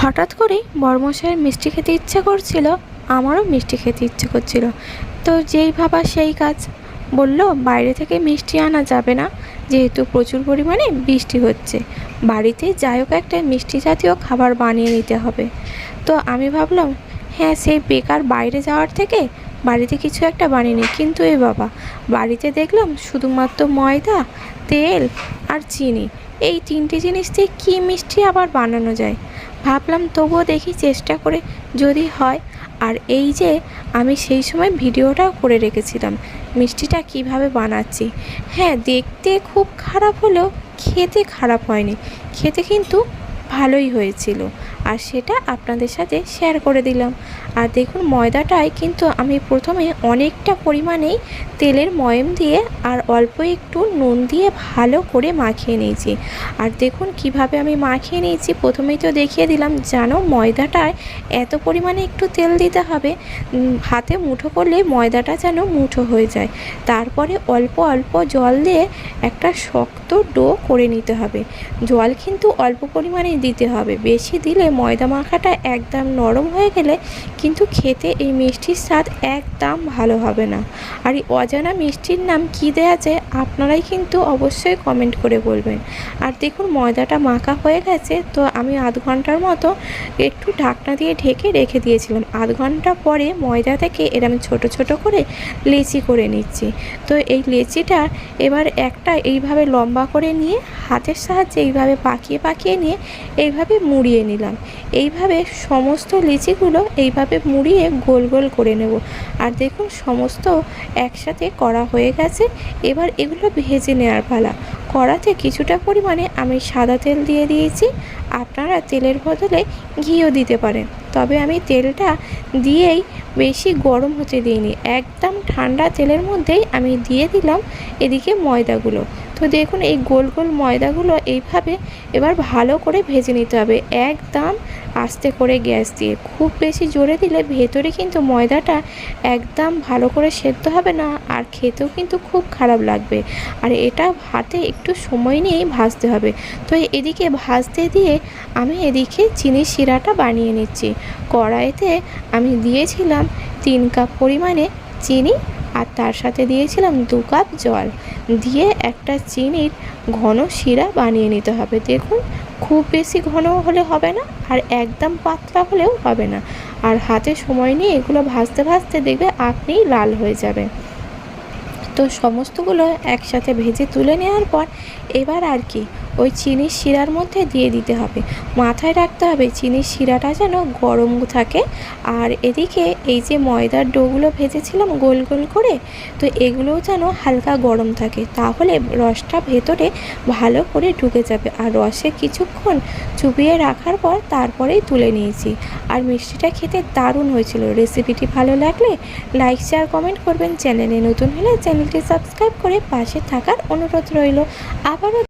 হঠাৎ করেই বড়মশাইয়ের মিষ্টি খেতে ইচ্ছে করছিল, আমারও মিষ্টি খেতে ইচ্ছে করছিল। তো যেই ভাবা সেই কাজ। বলল, বাইরে থেকে মিষ্টি আনা যাবে না, যেহেতু প্রচুর পরিমাণে বৃষ্টি হচ্ছে। বাড়িতে যাই হোক একটা মিষ্টি জাতীয় খাবার বানিয়ে নিতে হবে। তো আমি ভাবলাম হ্যাঁ সেই বেকার বাইরে যাওয়ার থেকে বাড়িতে কিছু একটা বানিয়ে নিই। কিন্তু এ বাবা, বাড়িতে দেখলাম শুধুমাত্র ময়দা, তেল আর চিনি। এই তিনটি জিনিস দিয়ে কী মিষ্টি আবার বানানো যায়? ভাবলাম তবুও দেখি চেষ্টা করে যদি হয়। আর এই যে, আমি সেই সময় ভিডিওটাও করে রেখেছিলাম, মিষ্টিটা কীভাবে বানাচ্ছি। হ্যাঁ দেখতে খুব খারাপ হলেও খেতে খারাপ হয়নি। খেতে কিন্তু ভালোই হয়েছিল। আর সেটা আপনাদের সাথে শেয়ার করে দিলাম। আর দেখুন, ময়দাটায় কিন্তু আমি প্রথমে অনেকটা পরিমাণেই তেলের ময়ম দিয়ে আর অল্প একটু নুন দিয়ে ভালো করে মাখিয়ে নিয়েছি। আর দেখুন, কীভাবে আমি মাখিয়ে নিয়েছি। প্রথমেই তো দেখিয়ে দিলাম, জানো, ময়দাটায় এত পরিমাণে একটু তেল দিতে হবে। হাতে মুঠো করলে ময়দাটা যেন মুঠো হয়ে যায়। তারপরে অল্প অল্প জল দিয়ে একটা শক্ত ডো করে নিতে হবে। জল কিন্তু অল্প পরিমাণেই দিতে হবে। বেশি দিলে ময়দা মাখাটা একদম নরম হয়ে গেলে কিন্তু খেতে এই মিষ্টির স্বাদ একদম ভালো হবে না। আর এই অজানা মিষ্টির নাম কী দেওয়া যায় আপনারাই কিন্তু অবশ্যই কমেন্ট করে বলবেন। আর দেখুন ময়দাটা মাখা হয়ে গেছে তো আমি আধ ঘণ্টার মতো একটু ঢাকনা দিয়ে ঢেকে রেখে দিয়েছিলাম। আধ ঘণ্টা পরে ময়দা থেকে এরম ছোট ছোট করে লেচি করে নিচ্ছি। তো এই লেচিটা এবার একটা এইভাবে লম্বা করে নিয়ে হাতের সাহায্যে এইভাবে পাকিয়ে পাকিয়ে নিয়ে এইভাবে মুড়িয়ে নিলাম। এইভাবে সমস্ত লিচিগুলো এইভাবে মুড়িয়ে গোল গোল করে নেব। আর দেখুন সমস্ত একসাথে করা হয়ে গেছে। এবার এগুলো ভেজে নেওয়ার পালা। কড়াতে কিছুটা পরিমাণে আমি সাদা তেল দিয়ে দিয়েছি। আপনারা তেলের বদলে ঘিও দিতে পারেন। তবে আমি তেলটা দিয়েই বেশি গরম হতে দিইনি। একদম ঠান্ডা তেলের মধ্যেই আমি দিয়ে দিলাম এদিকে ময়দাগুলো। তো দেখুন এই গোল গোল ময়দাগুলো এইভাবে এবার ভালো করে ভেজে নিতে হবে। একদম আস্তে করে গ্যাস দিয়ে। খুব বেশি জোরে দিলে ভেতরে কিন্তু ময়দাটা একদম ভালো করে সেদ্ধ হবে না আর খেতেও কিন্তু খুব খারাপ লাগবে। আর এটা হাতে একটু সময় নিয়েই ভাজতে হবে। তো এদিকে ভাজতে দিয়ে আমি এদিকে চিনির শিরাটা বানিয়ে নিচ্ছি। কড়াইতে আমি দিয়েছিলাম তিন কাপ পরিমাণে চিনি আর তার সাথে দিয়েছিলাম দু কাপ জল। দিয়ে একটা চিনির ঘন শিরা বানিয়ে নিতে হবে। দেখুন, খুব বেশি ঘন হলে হবে না আর একদম পাতলা হলেও হবে না। আর হাতে সময় নিয়ে এগুলো ভাজতে ভাজতে দেখবে আপনিই লাল হয়ে যাবে। তো সমস্তগুলো একসাথে ভেজে তুলে নেওয়ার পর এবার আর কি ওই চিনির শিরার মধ্যে দিয়ে দিতে হবে। মাথায় রাখতে হবে চিনির শিরাটা যেন গরম থাকে। আর এদিকে এই যে ময়দার ডোগুলো ভেজেছিলাম গোল গোল করে, তো এগুলোও যেন হালকা গরম থাকে। তাহলে রসটা ভেতরে ভালো করে ঢুকে যাবে। আর রসে কিছুক্ষণ চুবিয়ে রাখার পর তারপরেই তুলে নিয়েছি। আর মিষ্টিটা খেতে দারুণ হয়েছিল। রেসিপিটি ভালো লাগলে লাইক, শেয়ার, কমেন্ট করবেন। চ্যানেলে নতুন হলে চ্যানেলটি সাবস্ক্রাইব করে পাশে থাকার অনুরোধ রইল। আবারও